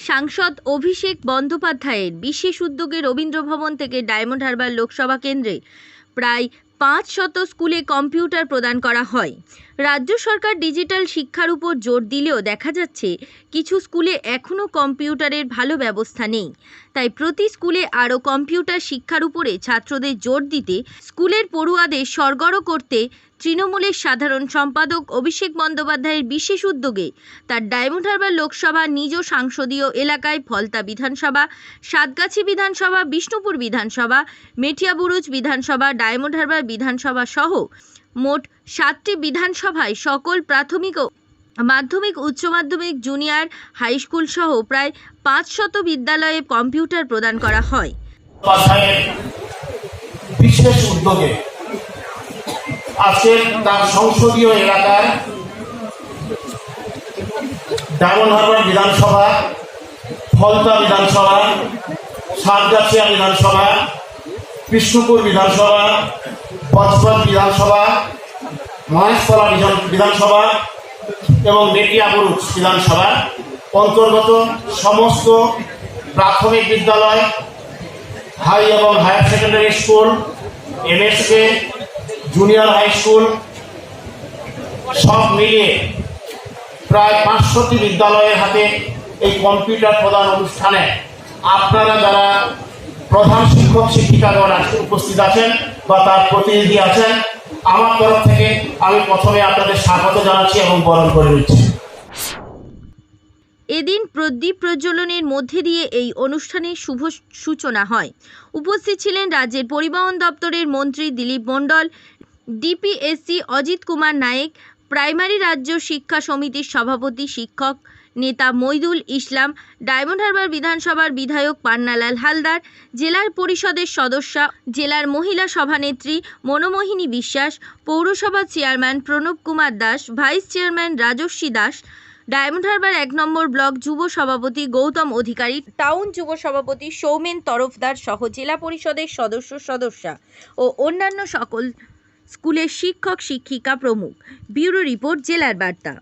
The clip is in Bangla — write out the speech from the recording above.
সাংসদ অভিষেক বন্দ্যোপাধ্যায়ের বিশেষ উদ্যোগে রবীন্দ্র ভবন থেকে ডায়মন্ড হারবার লোকসভা কেন্দ্রে প্রায় পাঁচ শত স্কুলে কম্পিউটার প্রদান করা হয়। রাজ্য সরকার ডিজিটাল শিক্ষার উপর জোর দিলেও দেখা যাচ্ছে কিছু স্কুলে এখনও কম্পিউটারের ভালো ব্যবস্থা নেই। তাই প্রতি স্কুলে আরও কম্পিউটার শিক্ষার উপরে ছাত্রদের জোর দিতে স্কুলের পড়ুয়াদের সরগড় করতে তৃণমূলের সাধারণ সম্পাদক অভিষেক বন্দ্যোপাধ্যায়ের বিশেষ উদ্যোগে তার ডায়মন্ড হারবার লোকসভা নিজ সংসদীয় এলাকায় ফলতা বিধানসভা, সাতগাছি বিধানসভা, বিষ্ণুপুর বিধানসভা মেটিয়াবুরুজ বিধানসভা, ডায়মন্ড হারবার বিধানসভা সহ মোট সাতটি বিধানসভায় সকল প্রাথমিক ও মাধ্যমিক, উচ্চ মাধ্যমিক, জুনিয়র, হাই স্কুল সহ প্রায় পাঁচশত বিদ্যালয়ে কম্পিউটার প্রদান করা হয়। বিশেষ উদ্যোগে আজকে তার সংসদীয় এলাকার ডায়মন্ড হারবার বিধানসভা, ফলতা বিধানসভা, সাতগাছিয়া বিধানসভা বিষ্ণুপুর বিধানসভা, বজপত বিধানসভা, মহেশতলা বিধান- বিধানসভা এবং মেটিয়াবুরুজ বিধানসভা অন্তর্গত সমস্ত প্রাথমিক বিদ্যালয়, হাই এবং higher secondary school, MSK junior high school সব মিলিয়ে প্রায় পাঁচশোটি বিদ্যালয়ের হাতে এই কম্পিউটার প্রদান অনুষ্ঠানে আপনারা যারা প্রধান শিক্ষক, শিক্ষিকাগণ উপস্থিত আছেন বা তার প্রতিনিধি আছেন, আমার তরফ থেকে আমি প্রথমে আপনাদের স্বাগত জানাচ্ছি এবং বরণ করে নিচ্ছি। এদিন প্রদীপ প্রজ্বলনের মধ্যে দিয়ে এই অনুষ্ঠানের শুভ সূচনা হয়। উপস্থিত ছিলেন রাজ্যের পরিবহন দপ্তরের মন্ত্রী দিলীপ মণ্ডল, ডিপিএসসি অজিত কুমার নায়েক, প্রাইমারি রাজ্য শিক্ষা সমিতির সভাপতি শিক্ষক নেতা মইদুল ইসলাম, ডায়মন্ড হারবার বিধানসভার বিধায়ক পান্নালাল হালদার, জেলার পরিষদের সদস্যা, জেলার মহিলা সভানেত্রী মনোমোহিনী বিশ্বাস, পৌরসভা chairman Pranab Kumar Das, vice chairman Rajaswi Das Diamond Harbour এক নম্বর ব্লক যুব সভাপতি গৌতম অধিকারী, টাউন যুব সভাপতি সৌমেন তরফদার সহ জেলা পরিষদের সদস্য সদস্যা ও অন্যান্য সকল স্কুলের শিক্ষক শিক্ষিকা প্রমুখ। ব্যুরো রিপোর্ট জেলার বার্তা।